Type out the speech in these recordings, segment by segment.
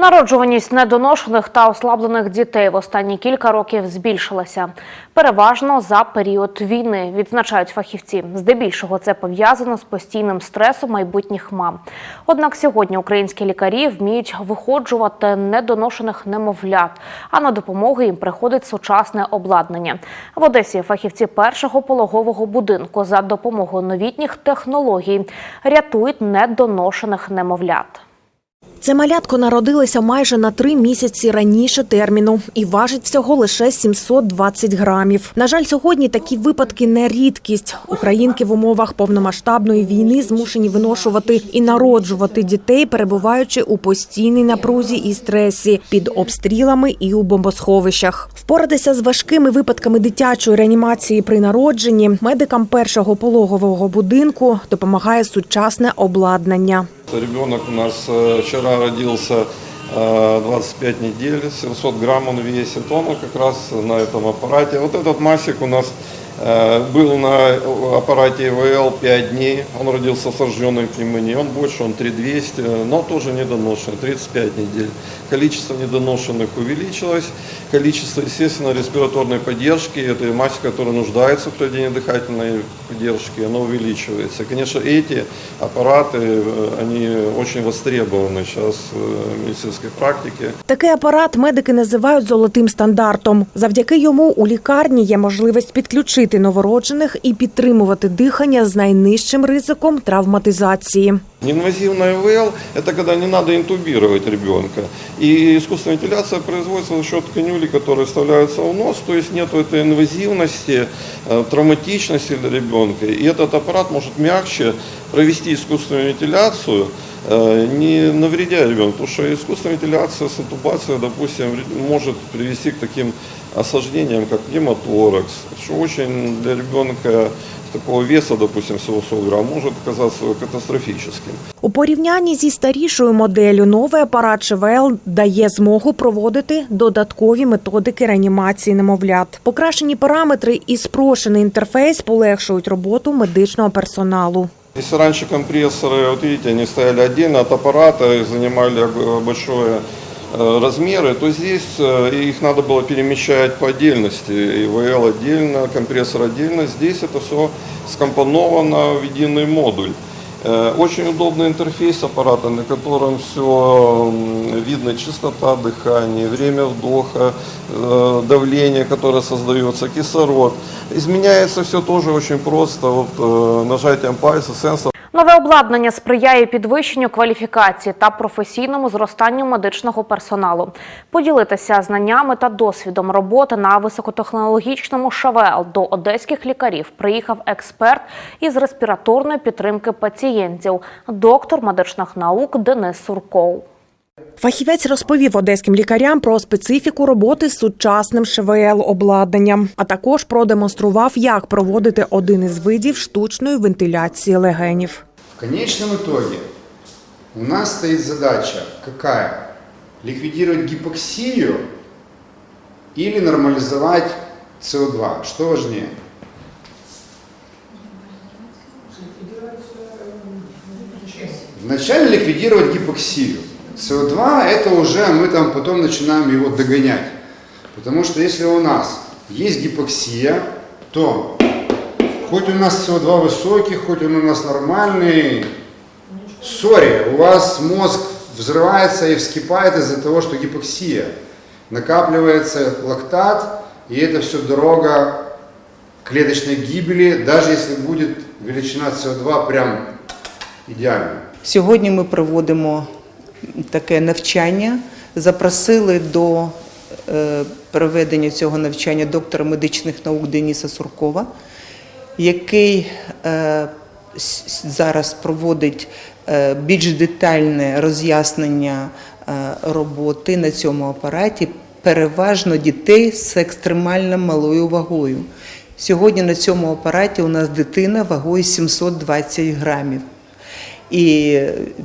Народжуваність недоношених та ослаблених дітей в останні кілька років збільшилася. Переважно за період війни, відзначають фахівці. Здебільшого це пов'язано з постійним стресом майбутніх мам. Однак сьогодні українські лікарі вміють виходжувати недоношених немовлят, а на допомогу їм приходить сучасне обладнання. В Одесі фахівці першого пологового будинку за допомогою новітніх технологій рятують недоношених немовлят. Це малятко народилося майже на три місяці раніше терміну і важить всього лише 720 грамів. На жаль, сьогодні такі випадки не рідкість. Українки в умовах повномасштабної війни змушені виношувати і народжувати дітей, перебуваючи у постійній напрузі і стресі під обстрілами і у бомбосховищах. Впоратися з важкими випадками дитячої реанімації при народженні медикам першого пологового будинку допомагає сучасне обладнання. Ребенок у нас э, вчера родился э, 25 недель, 700 грамм он весит. Он как раз на этом аппарате. Вот этот Масик у нас э, был на аппарате ИВЛ 5 дней. Он родился с рожденной пневмонией. Он больше, он 3200, но тоже недоношенный, 35 недель. Количество недоношенных увеличилось. Количество, естественно, респираторной поддержки, это мазь, которая нуждается в проведении дыхательной поддержки, оно увеличивается. Конечно, эти аппараты, э, они очень востребованы сейчас в медицинской практике. Такий апарат медики називають золотим стандартом. Завдяки йому у лікарні є можливість підключити новороджених і підтримувати дихання з найнижчим ризиком травматизації. Неинвазивная ИВЛ – это когда не надо интубировать ребенка. И искусственная вентиляция производится за счет канюли, которые вставляются в нос, то есть нет этой инвазивности, э, травматичности для ребенка. И этот аппарат может мягче провести искусственную вентиляцию, э, не навредя ребенку, потому что искусственная вентиляция с интубацией, допустим, вред- может привести к таким осложнениям, как пневмоторакс, что очень для ребенка такого веса, допустим, всего 100 грамм, может оказаться катастрофическим. У порівнянні зі старішою моделлю новий апарат ШВЛ дає змогу проводити додаткові методики реанімації немовлят. Покращені параметри і спрощений інтерфейс полегшують роботу медичного персоналу. Если раньше компрессоры, вот видите, они стояли отдельно от аппарата и занимали большое э, размеры, то здесь э, их надо было перемещать по отдельности. ИВЛ отдельно, компрессор отдельно. Здесь это все скомпоновано в единый модуль. Э, Очень удобный интерфейс аппарата, на котором все видно частота дыхания, время вдоха, э, давление, которое создается, кислород. Изменяется все тоже очень просто, вот э, нажатием пальца, сенсор. Нове обладнання сприяє підвищенню кваліфікації та професійному зростанню медичного персоналу. Поділитися знаннями та досвідом роботи на високотехнологічному ШВЛ до одеських лікарів приїхав експерт із респіраторної підтримки пацієнтів, доктор медичних наук Денис Сурков. Фахівець розповів одеським лікарям про специфіку роботи з сучасним ШВЛ обладнанням, а також продемонстрував, як проводити один із видів штучної вентиляції легенів. В конечном итоге у нас стоит задача какая? Ликвидировать гипоксию или нормализовать СО2? Что важнее? Вначале ликвидировать гипоксию. СО2 это уже мы там потом начинаем его догонять. Потому что если у нас есть гипоксия, то хоть у нас СО2 высокий, хоть он у нас нормальный, сори, у вас мозг взрывается и вскипает из-за того, что гипоксия. Накапливается лактат, и это все дорога к клеточной гибели, даже если будет величина СО2 прям идеальная. Сьогодні ми проводимо таке навчання. Запросили до е, проведення цього навчання доктора медичних наук Дениса Суркова, який е, зараз проводить е, більш детальне роз'яснення роботи на цьому апараті, переважно дітей з екстремально малою вагою. Сьогодні на цьому апараті у нас дитина вагою 720 грамів. І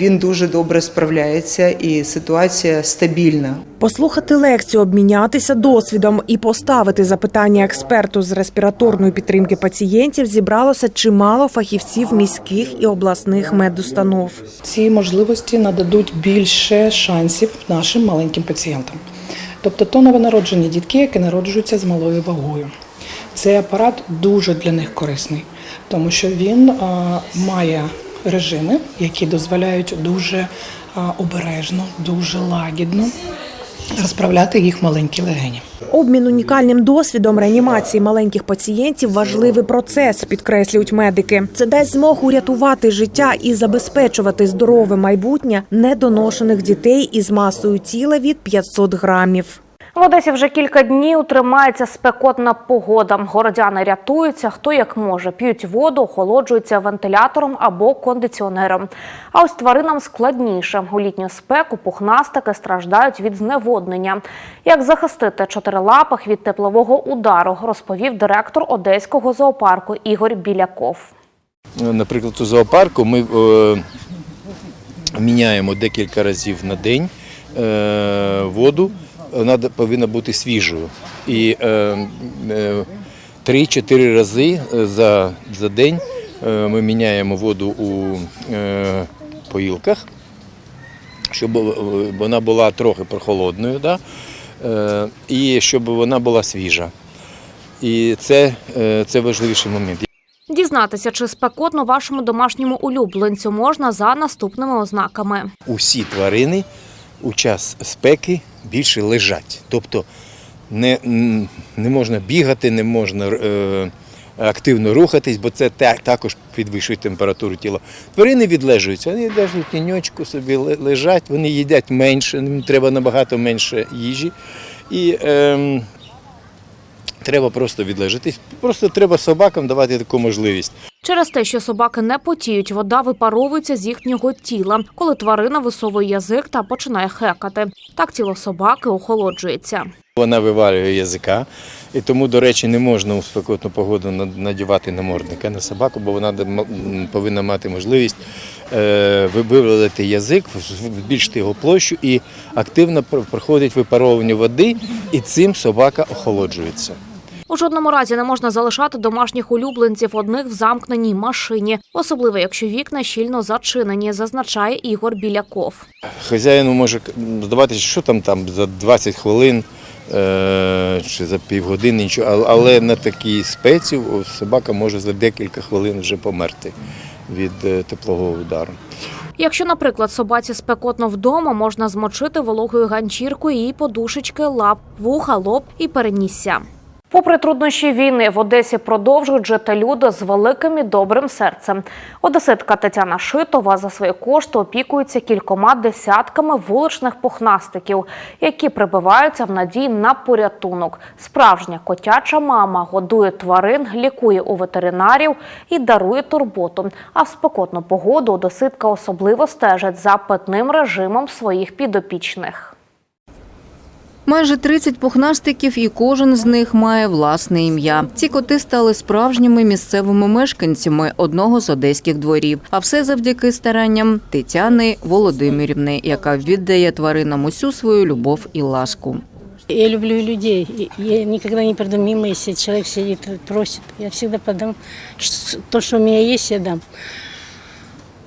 він дуже добре справляється, і ситуація стабільна. Послухати лекцію, обмінятися досвідом і поставити запитання експерту з респіраторної підтримки пацієнтів зібралося чимало фахівців міських і обласних медустанов. Ці можливості нададуть більше шансів нашим маленьким пацієнтам. Тобто то новонароджені дітки, які народжуються з малою вагою. Цей апарат дуже для них корисний, тому що він а, має режими, які дозволяють дуже обережно, дуже лагідно розправляти їх маленькі легені. Обмін унікальним досвідом реанімації маленьких пацієнтів важливий процес, підкреслюють медики. Це дасть змогу рятувати життя і забезпечувати здорове майбутнє недоношених дітей із масою тіла від 500 грамів. В Одесі вже кілька днів тримається спекотна погода. Городяни рятуються, хто як може, п'ють воду, охолоджуються вентилятором або кондиціонером. А ось тваринам складніше. У літню спеку пухнастики страждають від зневоднення. Як захистити чотирилапих від теплового удару, розповів директор одеського зоопарку Ігор Біляков. Наприклад, у зоопарку ми е, міняємо декілька разів на день е, воду. Вона повинна бути свіжою. І е, е, рази е, за, за день ми міняємо воду у поїлках, щоб вона була трохи прохолодною, да? і щоб вона була свіжа. І це, це важливіший момент. Дізнатися, чи спекотно вашому домашньому улюбленцю можна за наступними ознаками. усі тварини у час спеки більше лежать. Тобто не, не можна бігати, не можна е, активно рухатись, бо це та- також підвищує температуру тіла. Тварини відлежуються, вони лежать тіньочку собі лежать, вони їдять менше, їм треба набагато менше їжі. І ем, треба просто відлежатись. Просто треба собакам давати таку можливість. Через те, що собаки не потіють, вода випаровується з їхнього тіла, коли тварина висовує язик та починає хекати. Так тіло собаки охолоджується. Вона вивалює язика, і тому, до речі, не можна у спекотну погоду над- надівати намордника на собаку, бо вона повинна мати можливість е, ви- вивалити язик, збільшити його площу і активно проходить випаровування води, і цим собака охолоджується. У жодному разі не можна залишати домашніх улюбленців одних в замкненій машині, особливо якщо вікна щільно зачинені, зазначає Ігор Біляков. Хазяїну може здаватися, що там там за 20 хвилин е, чи за півгодини, нічого, але- на такій спеці собака може за декілька хвилин вже померти від е, теплового удару. Якщо, наприклад, собаці спекотно вдома, можна змочити вологою ганчіркою її подушечки, лап, вуха, лоб і перенісся. Попри труднощі війни, в Одесі продовжують жити люди з великим і добрим серцем. Одеситка Тетяна Шитова за свої кошти опікується кількома десятками вуличних пухнастиків, які прибиваються в надії на порятунок. Справжня котяча мама годує тварин, лікує у ветеринарів і дарує турботу. А в спекотну погоду одеситка особливо стежить за питним режимом своїх підопічних. Майже 30 пухнастиків, і кожен з них має власне ім'я. Ці коти стали справжніми місцевими мешканцями одного з одеських дворів. А все завдяки старанням Тетяни Володимирівни, яка віддає тваринам усю свою любов і ласку. Я люблю людей. Я никогда не приду мимо, если человек сидит и просит. Я всегда подам то, что у меня есть, я дам.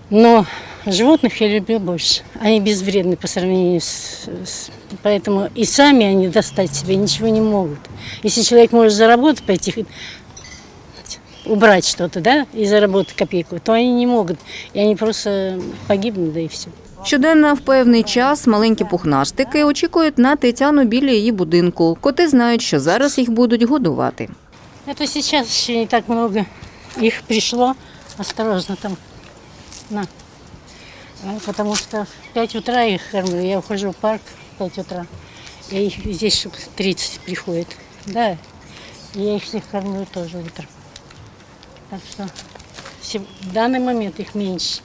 Но животных я люблю больше. Они безвредны по сравнению с, с- Поэтому и сами они достать себе ничего не могут. Если человек может заработать, пойти убрать что-то, да, и заработать копейку, то они не могут. И они просто погибнут, да и все. Щоденно в певний час маленькі пухнастики очікують на Тетяну біля її будинку. Коти знають, що зараз їх будуть годувати. Это сейчас еще не так много их пришло. Осторожно там. На. А, Потому что в 5 утра их кормлю. Я ухожу в парк в 5 утра. И здесь штук 30 приходит. Да. Я их всех кормлю тоже утром. Так что в данный момент их меньше.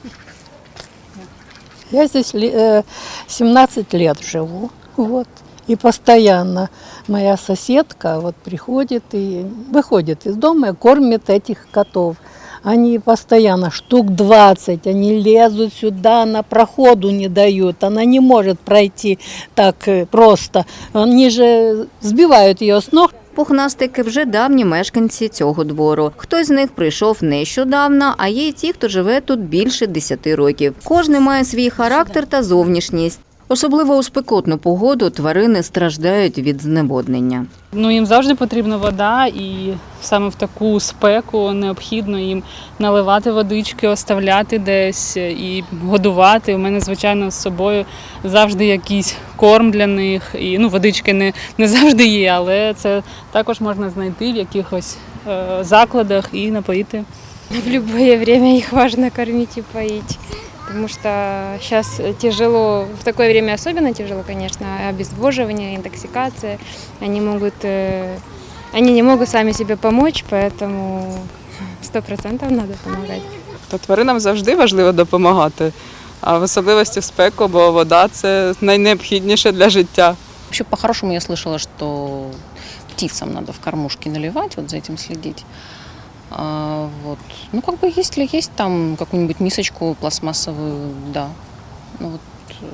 Я здесь ли- э, 17 лет живу, вот, и постоянно моя соседка вот приходит и выходит из дома и кормит этих котов. Они постоянно, штук 20, они лезут сюда, на проходу не дают. Она не может пройти так э, просто. Они же сбивают ее с ног. Пухнастики вже давні мешканці цього двору. Хтось з них прийшов нещодавно, а є й ті, хто живе тут більше 10 років. Кожний має свій характер та зовнішність. Особливо у спекотну погоду тварини страждають від зневоднення. Ну, їм завжди потрібна вода, і саме в таку спеку необхідно їм наливати водички, оставляти десь і годувати. У мене, звичайно, з собою завжди якийсь корм для них. І ну, водички не, не завжди є, але це також можна знайти в якихось е, закладах і напоїти. В любое время их важно кормить и поить Потому что сейчас тяжело, в такое время особенно тяжело, конечно, обезвоживание, интоксикация. Они могут, э, они не могут сами себе помочь, поэтому сто процентов надо помогать. То тваринам завжди важливо допомагати, а в особливості в спеку, бо вода це найнеобхідніше для життя. Вообще, по-хорошему, я слышала, что птицам надо в кормушки наливать, вот за этим следить. А, вот. Ну, как бы, если есть там какую-нибудь мисочку пластмассовую, да. Ну, вот, э,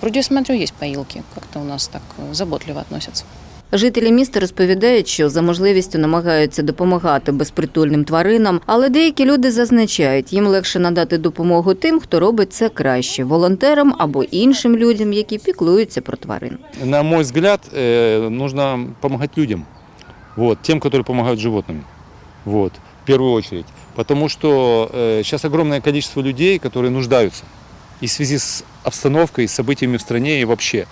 вроде, я смотрю, есть поилки. Как-то у нас так э, заботливо относятся. Жителі міста розповідають, що за можливістю намагаються допомагати безпритульним тваринам, але деякі люди зазначають, їм легше надати допомогу тим, хто робить це краще волонтерам або іншим людям, які піклуються про тварин. На мой взгляд, э, нужно помогать людям, вот, тем, которые помогают животным, вот, в первую очередь. Потому что э, сейчас огромное количество людей, которые нуждаются и в связи с обстановкой, с событиями в стране и вообще.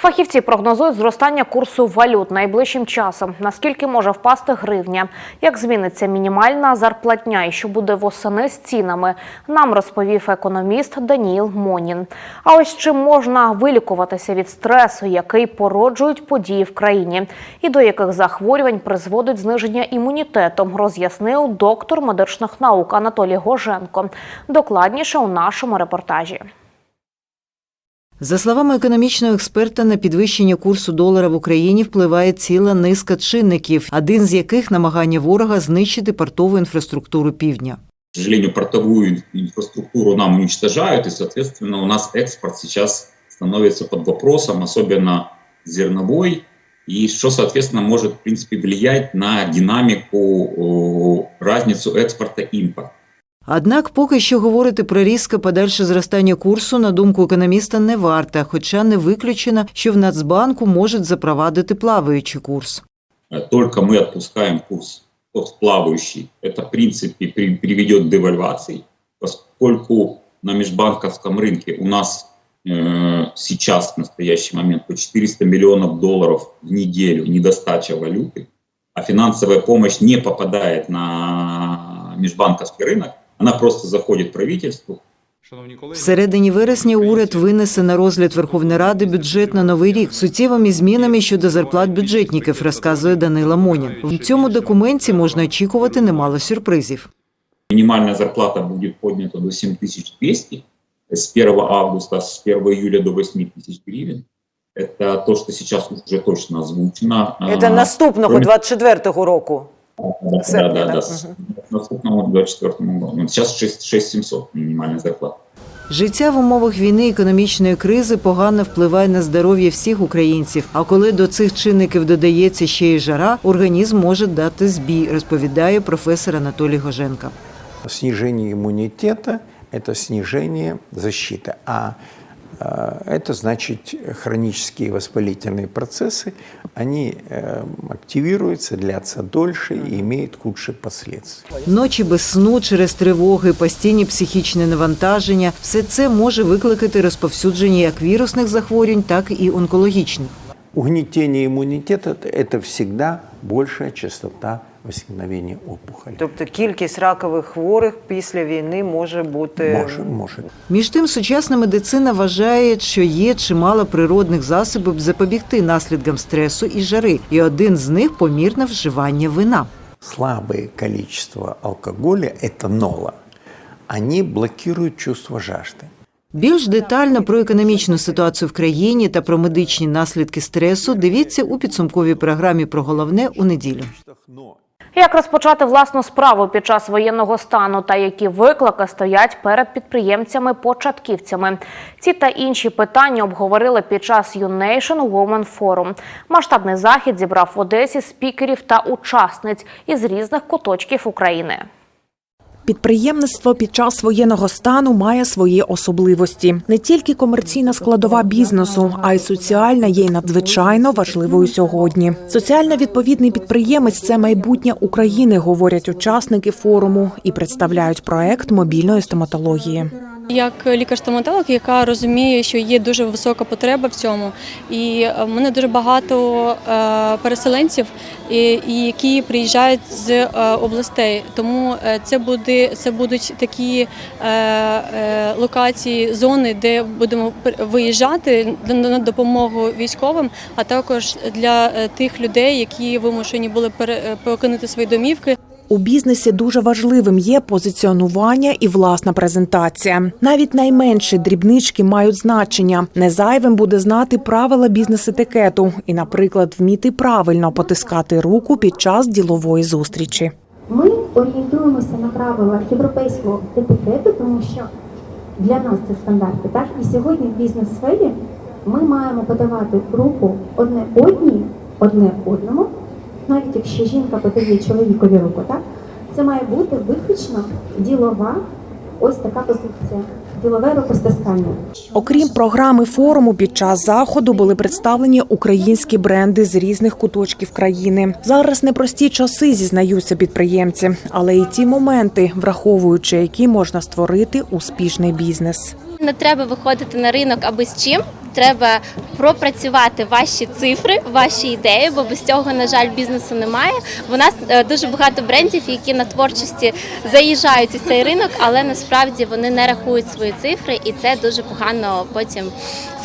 Фахівці прогнозують зростання курсу валют найближчим часом. Наскільки може впасти гривня? Як зміниться мінімальна зарплатня і що буде восени з цінами? Нам розповів економіст Даніїл Монін. А ось чим можна вилікуватися від стресу, який породжують події в країні, і до яких захворювань призводить зниження імунітету, роз'яснив доктор медичних наук Анатолій Гоженко. Докладніше у нашому репортажі. За словами економічного експерта, на підвищення курсу долара в Україні впливає ціла низка чинників, один з яких намагання ворога знищити портову інфраструктуру півдня. К сожалению, портовую нам уничтожают, и, соответственно, у нас экспорт сейчас становится под вопросом, особенно зерновой, и что, соответственно, может, в принципе, влиять на динамику, разницу экспорта-импорта. Однак поки що говорити про різке подальше зростання курсу, на думку економіста, не варто, хоча не виключено, що в Нацбанку можуть запровадити плаваючий курс. Э, Только мы отпускаем курс тот плавающий, это, в принципе, при- приведет к девальвации, поскольку на межбанковском рынке у нас э, сейчас, в настоящий момент, по 400 миллионов долларов в неделю недостача валюты, а финансовая помощь не попадает на межбанковский рынок, она просто заходит правительству, В середині вересня уряд винесе на розгляд Верховної Ради бюджет на новий рік з суттєвими змінами щодо зарплат бюджетників, розказує Данила Монін. В цьому документі можна очікувати немало сюрпризів. Минимальная зарплата будет поднята до 7200 с 1 августа, с 1 июля до 8000 гривен. Это то, что сейчас уже точно озвучено. Це наступного кроме- 24-го року. Да, да, да да, с наступному 24 году. Ну, Сейчас 6 6700 минимальная зарплата. Життя в умовах війни і економічної кризи погано впливає на здоров'я всіх українців. А коли до цих чинників додається ще й жара, організм може дати збій, розповідає професор Анатолій Гоженка. Снижение иммунитета – это снижение защиты. А э, это значит хронические воспалительные процессы, они э, активируются, длятся дольше и имеют худші последствия. Ночі без сну через тривоги, постійні психічне навантаження – все це може викликати розповсюдження як вірусних захворювань, так і онкологічних. Угнітення імунітету – це завжди більша частота возникновения опухоли. Тобто кількість ракових хворих після війни може бути Може, може. Між тим, сучасна медицина вважає, що є чимало природних засобів запобігти наслідкам стресу і жари, і один з них помірне вживання вина. Слабое количество алкоголя – это нола. Они блокируют чувство жажды. Більш детально про економічну ситуацію в країні та про медичні наслідки стресу дивіться у підсумковій програмі про головне у неділю. Як розпочати власну справу під час воєнного стану та які виклики стоять перед підприємцями-початківцями? Ці та інші питання обговорили під час Юнейшн Women Forum. Масштабний захід зібрав в Одесі спікерів та учасниць із різних куточків України. Підприємництво під час воєнного стану має свої особливості. Не тільки комерційна складова бізнесу, а й соціальна є надзвичайно важливою сьогодні. Соціально відповідний підприємець це майбутнє України, говорять учасники форуму і представляють проект мобільної стоматології. Як лікар-стоматолог, яка розуміє, що є дуже висока потреба в цьому, і е, в мене дуже багато е, переселенців, які приїжджають з е, областей. Тому це буде це будуть такі локації, зони, де будемо виїжджати на- допомогу військовим, а також для тих людей, які вимушені були покинути свої домівки. У бізнесі дуже важливим є позиціонування і власна презентація. Навіть найменші дрібнички мають значення. Не зайвим буде знати правила бізнес-етикету і, наприклад, вміти правильно потискати руку під час ділової зустрічі. Ми орієнтуємося на правила європейського етикету, тому що для нас це стандарти. Так і сьогодні в бізнес-сфері ми маємо подавати руку одне одній, одне одному, навіть якщо жінка подає чоловікові руку, так це має бути виключно ділова, ось така позиція, ділове рукостискання. Окрім програми форуму, під час заходу були представлені українські бренди з різних куточків країни. Зараз непрості часи зізнаються підприємці, але і ті моменти, враховуючи які можна створити успішний бізнес. Не треба виходити на ринок аби з чим. Треба пропрацювати ваші цифри, ваші ідеї, бо без цього, на жаль, бізнесу немає. У нас е, дуже багато брендів, які на творчості заїжджають у цей ринок, але насправді вони не рахують свої цифри, і це дуже погано потім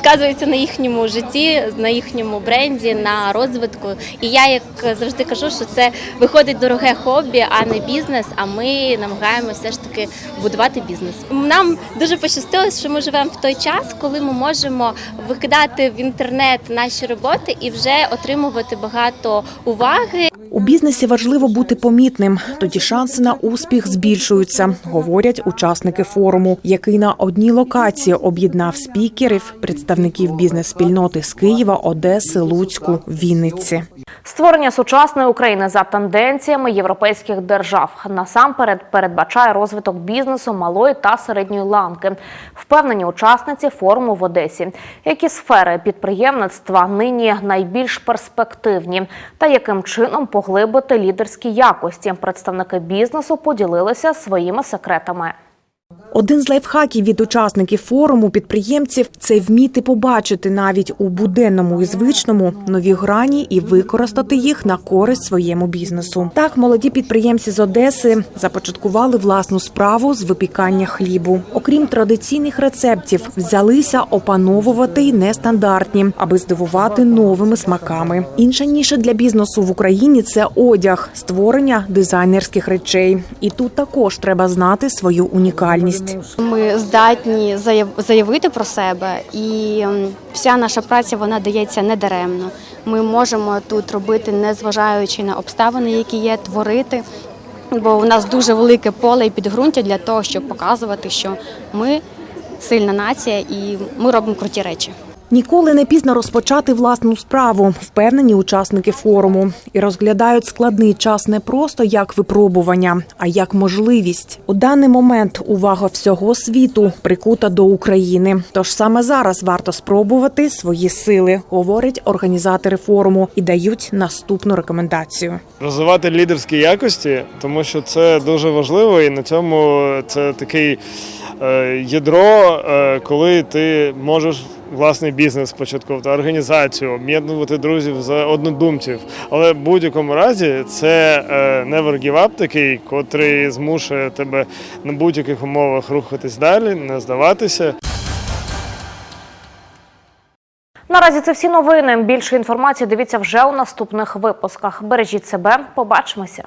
сказується на їхньому житті, на їхньому бренді, на розвитку. І я як завжди кажу, що це виходить дороге хобі, а не бізнес. А ми намагаємося таки будувати бізнес. Нам дуже пощастило, що ми живемо в той час, коли ми можемо викидати в інтернет наші роботи і вже отримувати багато уваги. У бізнесі важливо бути помітним, тоді шанси на успіх збільшуються, говорять учасники форуму, який на одній локації об'єднав спікерів, представників бізнес-спільноти з Києва, Одеси, Луцьку, Вінниці. Створення сучасної України за тенденціями європейських держав насамперед передбачає розвиток бізнесу малої та середньої ланки. Впевнені учасниці форуму в Одесі. Які сфери підприємництва нині найбільш перспективні, та яким чином поглибити лідерські якості? Представники бізнесу поділилися своїми секретами. Один з лайфхаків від учасників форуму підприємців це вміти побачити навіть у буденному і звичному нові грані і використати їх на користь своєму бізнесу. Так, молоді підприємці з Одеси започаткували власну справу з випікання хлібу. Окрім традиційних рецептів, взялися опановувати й нестандартні, аби здивувати новими смаками. Інша ніша для бізнесу в Україні це одяг, створення дизайнерських речей. І тут також треба знати свою унікальність. Ми здатні заявити про себе, і вся наша праця вона дається недаремно. Ми можемо тут робити, незважаючи на обставини, які є, творити. Бо у нас дуже велике поле і підґрунтя для того, щоб показувати, що ми сильна нація і ми робимо круті речі. Ніколи не пізно розпочати власну справу, впевнені учасники форуму, і розглядають складний час не просто як випробування, а як можливість. У даний момент увага всього світу прикута до України. Тож саме зараз варто спробувати свої сили, говорять організатори форуму і дають наступну рекомендацію. розвивати лідерські якості, тому що це дуже важливо, і на цьому це такий ядро, е, коли ти можеш власний бізнес початковувати, організацію, об'єднувати друзів за однодумців. Але в будь-якому разі це е, never give up такий, котрий змушує тебе на будь-яких умовах рухатись далі, не здаватися. Наразі це всі новини. Більше інформації дивіться вже у наступних випусках. Бережіть себе, побачимося.